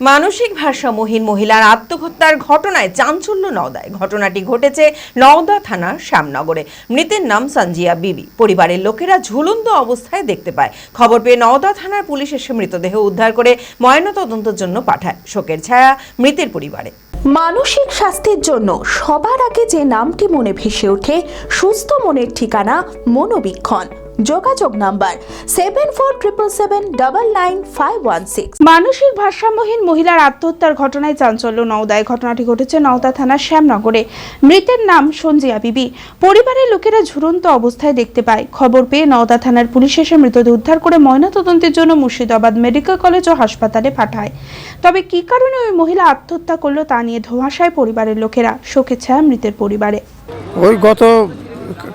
মানসিক ভারসাম্যহীন মহিলার আত্মহত্যার ঘটনায় চাঞ্চল্য নওদায়। ঘটনাটি ঘটেছে নওদা থানার শ্যামনগরে। মৃতের নাম সঞ্জিয়া বিবি। পরিবারের লোকেরা ঝুলন্ত অবস্থায় দেখতে পায়। খবর পেয়ে নওদা থানার পুলিশ এসে মৃতদেহ উদ্ধার করে ময়নাতদন্তের জন্য পাঠায়। শোকের ছায়া মৃতের পরিবারে। মানসিক স্বাস্থ্যের জন্য সবার আগে যে নামটি মনে ভেসে ওঠে, সুস্থ মনের ঠিকানা মনোবীক্ষণ। যোগাযোগ number seven four triple seven double nine five one six মানসিক ভারসাম্যহীন মহিলার আত্মহত্যার ঘটনায় চাঞ্চল্য নওদায় ঘটনাটি ঘটেছে নওদা থানার শ্যামনগরে। মৃতের নাম সঞ্জিয়া বিবি। পরিবারের লোকেরা ঝুলন্ত অবস্থায় দেখতে পায়। খবর পেয়ে নওদা থানার পুলিশ এসে মৃতদেহ উদ্ধার করে ময়নাতদন্তের জন্য মুর্শিদাবাদ মেডিকেল কলেজ ও হাসপাতালে পাঠায়। তবে কি কারণে ওই মহিলা আত্মহত্যা করল তা নিয়ে ধোঁয়াশায় পরিবারের লোকেরা শোকে ছায়া মৃতের পরিবারে। ওই গত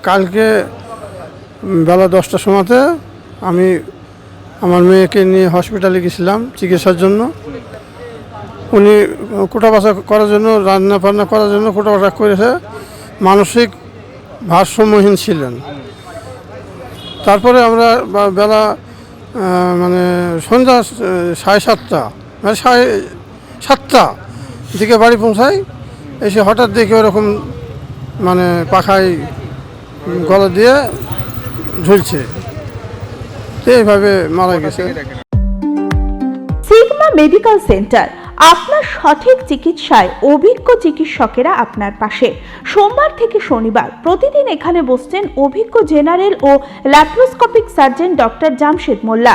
কালকে বেলা দশটার সময়তে আমি আমার মেয়েকে নিয়ে হসপিটালে গেছিলাম চিকিৎসার জন্য। উনি কোটা বাসা করার জন্য, রান্না বান্না করার জন্য কোটা বাসা করেছে। মানসিক ভারসাম্যহীন ছিলেন। তারপরে আমরা বেলা মানে সন্ধ্যা সাড়ে সাতটা মানে সাড়ে সাতটা দিকে বাড়ি পৌঁছাই। এসে হঠাৎ দেখি ওরকম মানে পাখায় গলা দিয়ে ঝুলছে। এইভাবে মারা গেছে। সিগমা মেডিকেল সেন্টার, আপনার সঠিক চিকিৎসায় অভিজ্ঞ চিকিৎসকেরা আপনার পাশে। সোমবার থেকে শনিবার প্রতিদিন এখানে বসছেন অভিজ্ঞ জেনারেল ও laparoscopic surgeon doctor Jamshed Molla.